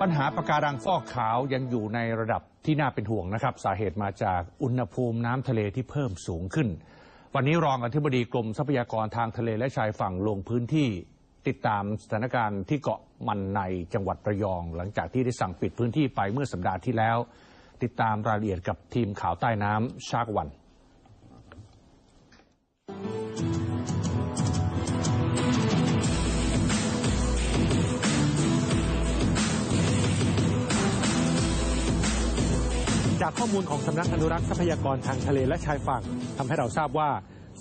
ปัญหาปะการังฟอกขาวยังอยู่ในระดับที่น่าเป็นห่วงนะครับ สาเหตุมาจากอุณหภูมิน้ำทะเลที่เพิ่มสูงขึ้น วันนี้รองอธิบดีกรมทรัพยากรทางทะเลและชายฝั่งลงพื้นที่ ติดตามสถานการณ์ที่เกาะมันในจังหวัดระยอง หลังจากที่ได้สั่งปิดพื้นที่ไปเมื่อสัปดาห์ที่แล้ว ติดตามรายละเอียดกับทีมข่าวใต้น้ำชากวัน จากข้อมูลของสำนักอนุรักษ์ทรัพยากรทางทะเลและชายฝั่งทำให้เราทราบว่า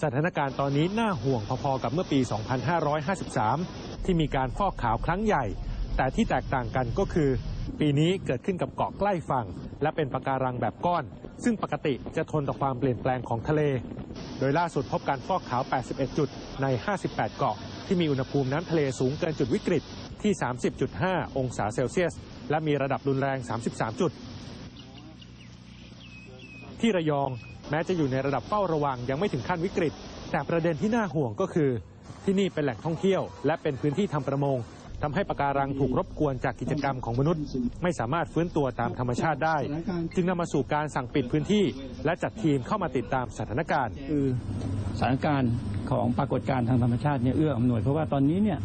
สถานการณ์ตอนนี้น่าห่วงพอๆกับเมื่อปี 2553 ที่มีการฟอกขาวครั้งใหญ่ แต่ที่แตกต่างกันก็คือ ปีนี้เกิดขึ้นกับเกาะใกล้ฝั่ง และเป็นปะการังแบบก้อน ซึ่งปกติจะทนต่อความเปลี่ยนแปลงของทะเล โดยล่าสุดพบการฟอกขาว 81 จุดใน 58 เกาะ ที่มีอุณหภูมิน้ำทะเลสูงเกินจุดวิกฤตที่ 30.5 องศาเซลเซียส และมีระดับรุนแรง 33 จุด ที่ระยองแม้จะอยู่ในระดับเฝ้าระวังยังไม่ถึงขั้นวิกฤต แต่ประเด็นที่น่าห่วงก็คือ ที่นี่เป็นแหล่งท่องเที่ยว และเป็นพื้นที่ทำประมงทำให้ปะการังถูกรบกวนจากกิจกรรมของมนุษย์ ไม่สามารถฟื้นตัวตามธรรมชาติได้ จึงนำมาสู่การสั่งปิดพื้นที่ และจัดทีมเข้ามาติดตามสถานการณ์คือสถานการณ์ของปรากฏการณ์ทางธรรมชาติเนี่ยเอื้ออำนวยเพราะว่าตอนนี้เนี่ย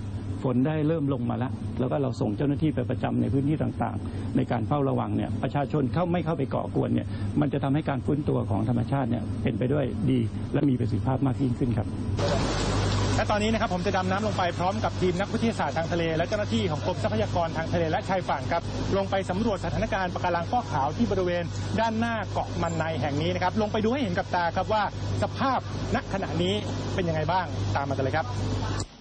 ฝนได้เริ่มลงมาแล้ว แล้วก็เราส่งเจ้าหน้าที่ไปประจำในพื้นที่ต่างๆ ในการเฝ้าระวังเนี่ยประชาชนเข้าไม่เข้าไปก่อกวนเนี่ยมันจะทำให้การฟื้นตัวของธรรมชาติเนี่ยเป็นไปด้วยดี และมีประสิทธิภาพมากยิ่งขึ้นครับและตอนนี้นะครับผมจะดำน้ำลงไปพร้อมกับทีมนักวิทยาศาสตร์ทางทะเล และเจ้าหน้าที่ของกรมทรัพยากรทางทะเลและชายฝั่งครับลงไปสำรวจสถานการณ์ปะการังฟอกขาวที่บริเวณด้านหน้าเกาะมันในแห่งนี้นะครับลงไปดูให้เห็นกับตาครับว่าสภาพณขณะนี้เป็นยังไงบ้างตามมากันเลยครับ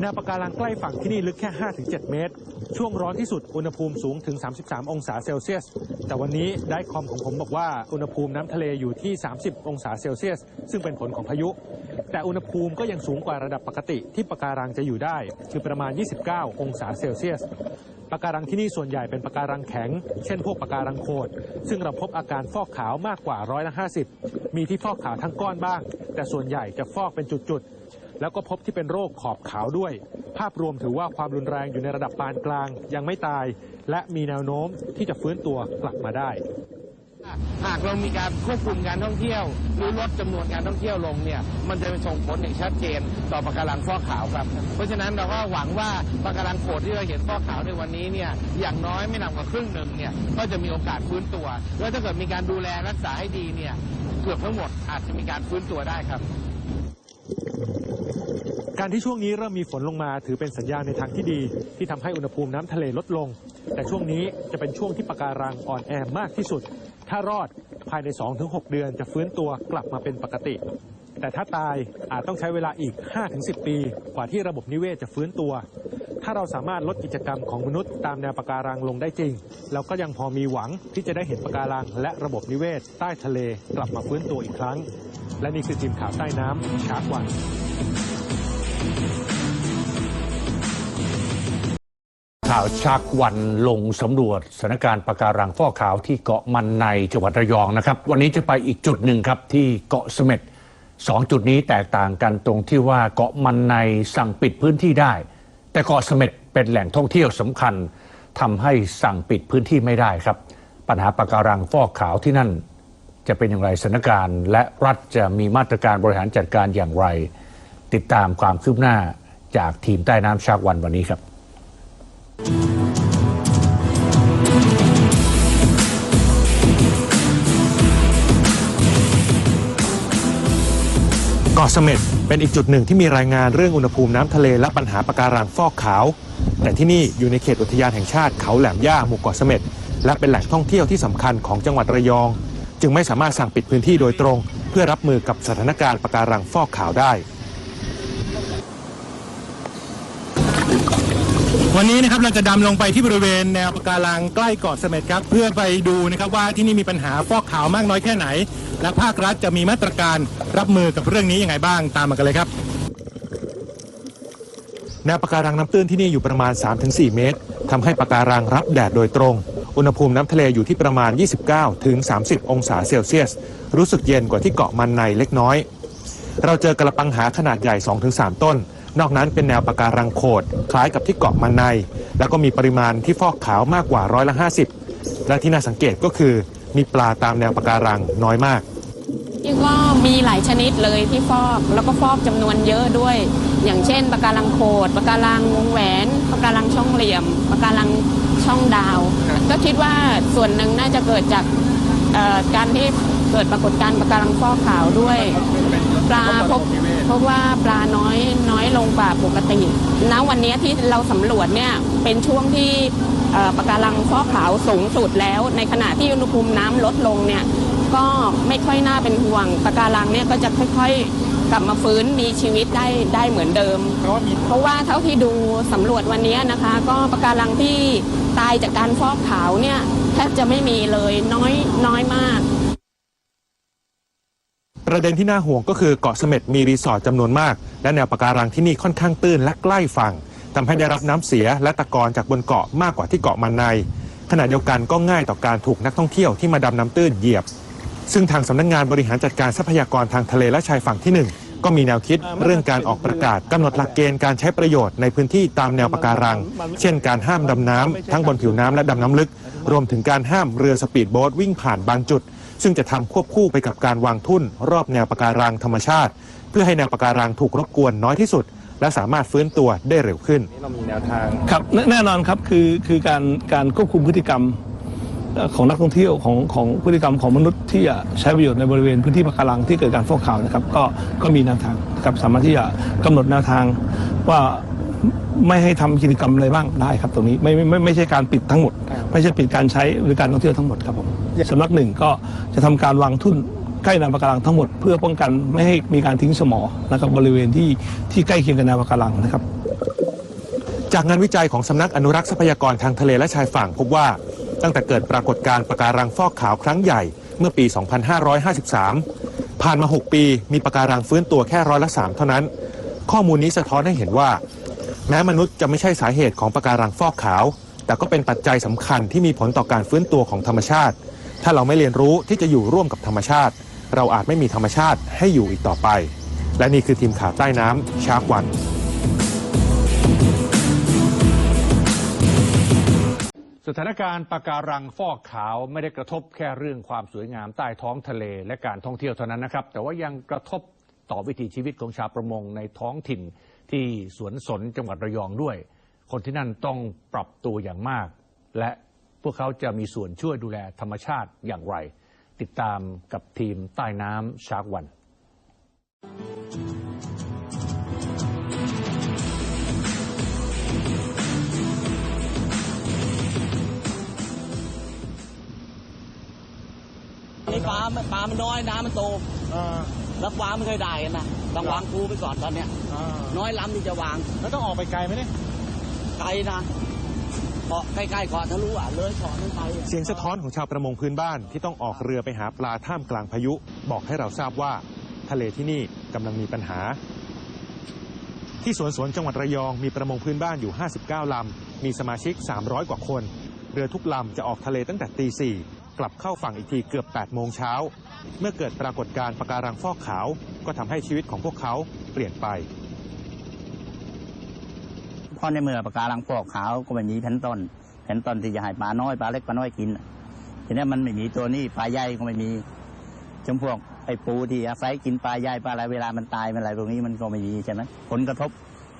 แนวปะการังใกล้ฝั่งที่นี่ลึกแค่ 5-7 เมตร ช่วงร้อนที่สุดอุณหภูมิสูงถึง 33 องศาเซลเซียส แต่วันนี้ได้คอมของผมบอกว่าอุณหภูมิน้ำทะเลอยู่ที่ 30 องศาเซลเซียส ซึ่งเป็นผลของพายุ แต่อุณหภูมิก็ยังสูงกว่าระดับปกติที่ปะการังจะอยู่ได้ คือประมาณ 29 องศาเซลเซียสปะการังที่นี่ส่วนใหญ่เป็นปะการังแข็ง เช่นพวกปะการังโคดซึ่งเราพบอาการฟอกขาวมากกว่าร้อยละ50 มีที่ฟอกขาวทั้งก้อนบ้าง แต่ส่วนใหญ่จะฟอกเป็นจุดๆ แล้วก็พบที่เป็นโรคขอบขาวด้วย ภาพรวมถือว่าความรุนแรงอยู่ในระดับปานกลางยังไม่ตาย และมีแนวโน้มที่จะฟื้นตัวกลับมาได้ หากเรามีการควบคุมการท่องเที่ยว หรือลดจำนวนการท่องเที่ยวลงเนี่ยมันจะไปส่งผลอย่างชัดเจน ต่อปะการังฟอกขาวครับ เพราะฉะนั้นเราก็หวังว่าปะการังโขดที่เราเห็นฟอกขาวในวันนี้เนี่ยอย่างน้อยไม่นำกว่าครึ่งหนึ่งเนี่ยก็จะมีโอกาสฟื้นตัว แล้วถ้าเกิดมีการดูแลรักษาให้ดีเนี่ยเกือบทั้งหมดอาจจะมีการฟื้นตัวได้ครับการที่ช่วงนี้เริ่มมีฝนลงมาถือเป็นสัญญาณในทางที่ดี ที่ทำให้อุณหภูมิน้ำทะเลลดลง แต่ช่วงนี้จะเป็นช่วงที่ปะการังอ่อนแอมากที่สุด ถ้ารอดภายใน 2-6 เดือนจะฟื้นตัวกลับมาเป็นปกติ แต่ถ้าตายอาจต้องใช้เวลาอีก 5-10 ปี กว่าที่ระบบนิเวศจะฟื้นตัว ถ้าเราสามารถลดกิจกรรมของมนุษย์ตามแนวปะการังลงได้จริง เราก็ยังพอมีหวังที่จะได้เห็นปะการัง และระบบนิเวศ ใต้ทะเลกลับมาฟื้นตัวอีกครั้ง และนี่คือทีมข่าวใต้น้ำชาร์กวัน ข่าวชักวันลงสำรวจสถานการณ์ปะการังฟอกขาวที่เกาะมันในจังหวัดระยองนะครับ วันนี้จะไปอีกจุดหนึ่งครับที่เกาะเสม็ดสองจุดนี้แตกต่างกันตรงที่ว่าเกาะมันในสั่งปิดพื้นที่ได้ แต่เกาะเสม็ดเป็นแหล่งท่องเที่ยวสำคัญทำให้สั่งปิดพื้นที่ไม่ได้ครับ ปัญหาปะการังฟอกขาวที่นั่น จะเป็นอย่างไรสถานการณ์ และรัฐจะมีมาตรการบริหารจัดการอย่างไร ติดตามความคืบหน้าจากทีมใต้น้ำชากวันวันนี้ครับ กาะเสม็ดเป็นอีกจุดหนึ่งที่มีรายงานเรื่องอุณหภูมิน้ำทะเลและปัญหาปะการังฟอกขาว แต่ที่นี่อยู่ในเขตอุทยานแห่งชาติเขาแหลมย่าหมู่เกาะเสม็ดและเป็นแหล่งท่องเที่ยวที่สำคัญของจังหวัดระยอง จึงไม่สามารถสั่งปิดพื้นที่โดยตรง เพื่อรับมือกับสถานการณ์ปะการังฟอกขาวได้ วันนี้นะครับเราจะดำลงไปที่บริเวณแนวปะการังใกล้เกาะเสม็ดครับ เพื่อไปดูนะครับว่าที่นี่มีปัญหาฟอกขาวมากน้อยแค่ไหน และภาครัฐจะมีมาตรการรับมือกับเรื่องนี้ยังไงบ้างตามมากันเลยครับแนวปะการังน้ำตื้นที่นี่อยู่ประมาณ 3-4 เมตรทำให้ปะการังรับแดดโดยตรง อุณหภูมิน้ำทะเลอยู่ที่ประมาณ 29ถึง30 องศาเซลเซียส รู้สึกเย็นกว่าที่เกาะมันในเล็กน้อย เราเจอกระปังหาขนาดใหญ่ 2-3 ต้น นอกนั้นเป็นแนวปะการังโขดคล้ายกับที่เกาะมันใน แล้วก็มีปริมาณที่ฟอกขาวมากกว่าร้อยละ 50 และที่น่าสังเกตก็คือ มีปลาตามแนวปะการังน้อยมากนี่ก็มีหลายชนิดเลยที่ฟอกแล้วก็ฟอกจำนวนเยอะด้วย อย่างเช่นปะการังโขดปะการังวงแหวนปะการังช่องเหลี่ยมปะการังช่องดาว ก็คิดว่าส่วนหนึ่งน่าจะเกิดจากการที่เกิดปรากฏการณ์ปะการังฟอกขาวด้วย ปลาพบเพราะว่าปลาน้อยน้อยลงกว่าปกติณวันนี้ที่เราสำรวจเนี่ยเป็นช่วงที่เอ่อปะการังฟอกขาวสูงสุดแล้ว ในขณะที่อุณหภูมิน้ำลดลงเนี่ยก็ไม่ค่อยน่าเป็นห่วงปะการังเนี่ยก็จะค่อยๆ กลับมาฟื้นมีชีวิตได้ได้เหมือนเดิม เพราะว่าเท่าที่ดูสำรวจวันนี้นะคะ ก็ปะการังที่ตายจากการฟอกขาวเนี่ยแทบจะไม่มีเลยน้อยน้อยมาก ประเด็นที่น่าห่วงก็คือเกาะเสม็ดมีรีสอร์ทจำนวนมาก และแนวปะการังที่นี่ค่อนข้างตื้นและใกล้ฝั่งทำให้ได้รับน้ำเสียและตะกอนจากบนเกาะมากกว่าที่เกาะมันใน ขณะเดียวกันก็ง่ายต่อการถูกนักท่องเที่ยวที่มาดำน้ำตื้นเหยียบ ซึ่งทางสำนักงานบริหารจัดการทรัพยากรทางทะเลและชายฝั่งที่หนึ่งก็มีแนวคิดเรื่องการออกประกาศกำหนดหลักเกณฑ์การใช้ประโยชน์ในพื้นที่ตามแนวปะการัง เช่นการห้ามดำน้ำทั้งบนผิวน้ำและดำน้ำลึก รวมถึงการห้ามเรือสปีดโบ๊ทวิ่งผ่านบางจุด ซึ่งจะทำควบคู่ไปกับการวางทุ่นรอบแนวปะการังธรรมชาติ เพื่อให้แนวปะการังถูกรบกวนน้อยที่สุด และสามารถฟื้นตัวได้เร็วขึ้นครับแน่แน่นอนครับคือคือการการควบคุมพฤติกรรมเอ่อของนักท่องเที่ยวของของพฤติกรรมของมนุษย์ที่จะใช้ประโยชน์ในบริเวณพื้นที่ปะการังที่เกิดการฟอกขาวนะครับ ก็ก็มีแนวทางนะครับสามารถที่จะกำหนดแนวทางว่า ไม่ให้ทำกิจกรรมอะไรบ้างได้ครับ ตรงนี้ไม่ไม่ไม่ไม่ใช่การปิดทั้งหมด ไม่ใช่ปิดการใช้บริการท่องเที่ยวทั้งหมดครับผมสำนักหนึ่งก็จะทำการวางทุ่นใกล้แนวปะการังทั้งหมด เพื่อป้องกันไม่ให้มีการทิ้งสมอนะครับบริเวณที่ที่ใกล้เคียงกับแนวปะการังนะครับ จากงานวิจัยของสำนักอนุรักษ์ทรัพยากรทางทะเลและชายฝั่งพบว่าตั้งแต่เกิดปรากฏการณ์ปะการังฟอกขาวครั้งใหญ่เมื่อปี 2553 ผ่านมา 6 ปี มีปะการังฟื้นตัวแค่ร้อยละ 3 เท่านั้น ข้อมูลนี้สะท้อนให้เห็นว่า แม้มนุษย์จะไม่ใช่สาเหตุของปะการังฟอกขาว แต่ก็เป็นปัจจัยสำคัญที่มีผลต่อการฟื้นตัวของธรรมชาติ ถ้าเราไม่เรียนรู้ที่จะอยู่ร่วมกับธรรมชาติ เราอาจไม่มีธรรมชาติให้อยู่อีกต่อไป และนี่คือทีมข่าวใต้น้ำชาร์กวันสถานการณ์ปะการังฟอกขาวไม่ได้กระทบแค่เรื่องความสวยงามใต้ท้องทะเลและการท่องเที่ยวเท่านั้นนะครับ แต่ว่ายังกระทบ ต่อวิถีชีวิตของชาวประมงในท้องถิ่นที่สวนสนจังหวัดระยองด้วย คนที่นั่นต้องปรับตัวอย่างมาก และพวกเขาจะมีส่วนช่วยดูแลธรรมชาติอย่างไร ติดตามกับทีมใต้น้ำชาร์กวันไอ้ปลาปลามันน้อยน้ำมันโต แล้วปลาไม่เคยได้กันนะต้องวางครูไปก่อนตอนเนี้ยน้อยลำที่จะวางแล้วต้องออกไปไกลไหมเนี่ยไกลนะเกาะใกล้ๆเกาะทะลุอะเลยเกาะนั้นไปอะเสียงสะท้อนของชาวประมงพื้นบ้านที่ต้องออกเรือไปหาปลาท่ามกลางพายุ บอกให้เราทราบว่า ทะเลที่นี่กำลังมีปัญหา ที่สวนสวนจังหวัดระยองมีประมงพื้นบ้านอยู่ 59 ลำ มีสมาชิก 300 กว่าคน เรือทุกลำจะออกทะเลตั้งแต่ตีสี่ กลับเข้าฝั่งอีกทีเกือบ 8 โมงเช้า เมื่อเกิดปรากฏการณ์ปะการังฟอกขาว ก็ทำให้ชีวิตของพวกเขาเปลี่ยนไปเพราะในเมื่อปลาการังฟอกขาวก็ไม่มีแพลนต้นแพลนต้นที่จะให้ปลาน้อยปลาเล็กปลาน้อยกิน ทีนี้มันไม่มีตัวนี้ปลาใหญ่ก็ไม่มีจำพวกไอ้ปูที่อาศัยกินปลาใหญ่ปลาอะไรเวลามันตายมันอะไรตรงนี้มันก็ไม่มีใช่ไหมผลกระทบ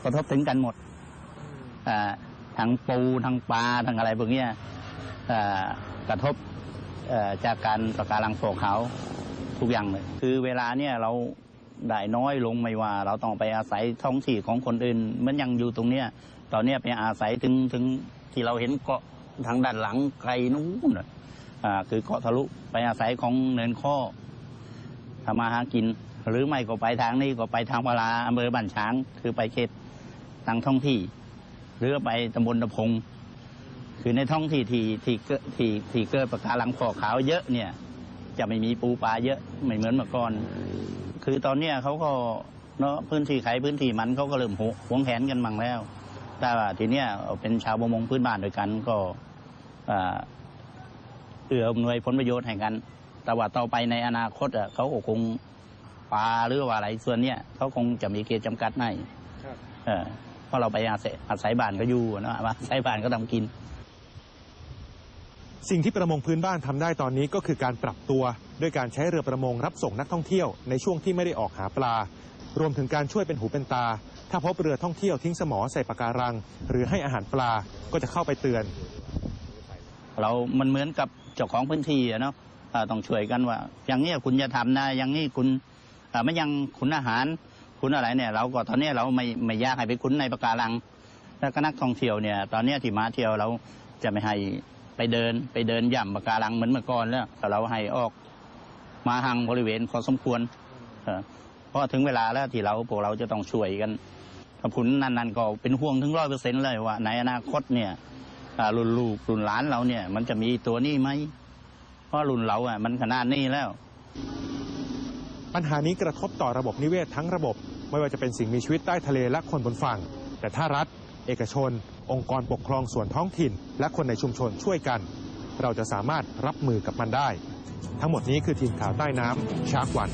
กระทบถึงกันหมดอ่าทั้งปูทั้งปลาทั้งอะไรพวกนี้อ่ากระทบ จากการปลาการังฟอกขาทุกอย่างเลยคือเวลาเนี่ยเราได้น้อยลงไม่ว่า เราต้องไปอาศัยท้องที่ของคนอื่นเหมันยังอยู่ตรงเนี้ยตอนเนี้ยไปอาศัยถึงถึงที่เราเห็นเกาะทางด้านหลังไกลนู้นอ่าคือเกาะทะลุไปอาศัยของเนินข้อทำมาหากิน หรือไม่ก็ไปทางนี้ก็ไปทางพาราอำเภอบ้านช้าง คือไปเขตทางท้องที่ หรือไปตำบลตะพง คือในท้องที่ที่ที่เกิดที่ที่เกิดปะการังฟอกขาวเยอะเนี่ย จะไม่มีปูปลาเยอะไม่เหมือนเมื่อก่อน คือตอนเนี้ยเขาก็เนาะพื้นที่ใครพื้นที่มันเขาก็เริ่มหวหวงแหนกันมั่งแล้ว แต่ว่าทีเนี้ยเป็นชาวประมงพื้นบ้านด้วยกันก็อ่าเอื้ออำนวยผลประโยชน์ให้กัน แต่ว่าต่อไปในอนาคตอะเขาก็คงปลาหรือว่าอะไรส่วนเนี้ยเขาคงจะมีเกณฑ์จำกัดให้เออเพราะเราไปอาศัยอาศัยบ้านก็อยู่เนอะว่าอาศัยบ้านก็ทำกิน สิ่งที่ประมงพื้นบ้านทำได้ตอนนี้ก็คือการปรับตัว ด้วยการใช้เรือประมงรับส่งนักท่องเที่ยวในช่วงที่ไม่ได้ออกหาปลา รวมถึงการช่วยเป็นหูเป็นตา ถ้าพบเรือท่องเที่ยวทิ้งสมอใส่ปะการัง หรือให้อาหารปลาก็จะเข้าไปเตือน เรามันเหมือนกับเจ้าของพื้นที่เนาะต้องช่วยกันว่า อย่างนี้คุณจะทำนะอย่างนี้คุณไม่ยังคุณอาหารคุณอะไรเนี่ย เราก็ตอนนี้เราไม่ไม่ยากให้ไปคุณในปะการัง แล้วก็นักท่องเที่ยวเนี่ย ตอนนี้ที่มาเที่ยวเราจะไม่ให้ ไปเดินไปเดินย่ำปะการังเหมือนเมื่อก่อนแล้วแต่เราให้ออกมาห่างบริเวณพอสมควรเออเพราะถึงเวลาแล้วที่เราพวกเราจะต้องช่วยกันถ้าผุนนั่นๆก็เป็นห่วงถึงร้อยเปอร์เซ็นต์เลยว่าในอนาคตเนี่ยรุ่นลูกรุ่นหลานเราเนี่ย มันจะมีตัวนี้ไหมเพราะรุ่นเราอะมันขนาดนี้แล้ว ปัญหานี้กระทบต่อระบบนิเวศทั้งระบบ ไม่ว่าจะเป็นสิ่งมีชีวิตใต้ทะเลและคนบนฝั่ง แต่ถ้ารัฐ เอกชน องค์กรปกครองส่วนท้องถิ่น และคนในชุมชนช่วยกัน เราจะสามารถรับมือกับมันได้ ทั้งหมดนี้คือทีมข่าวใต้น้ำชาร์กวัน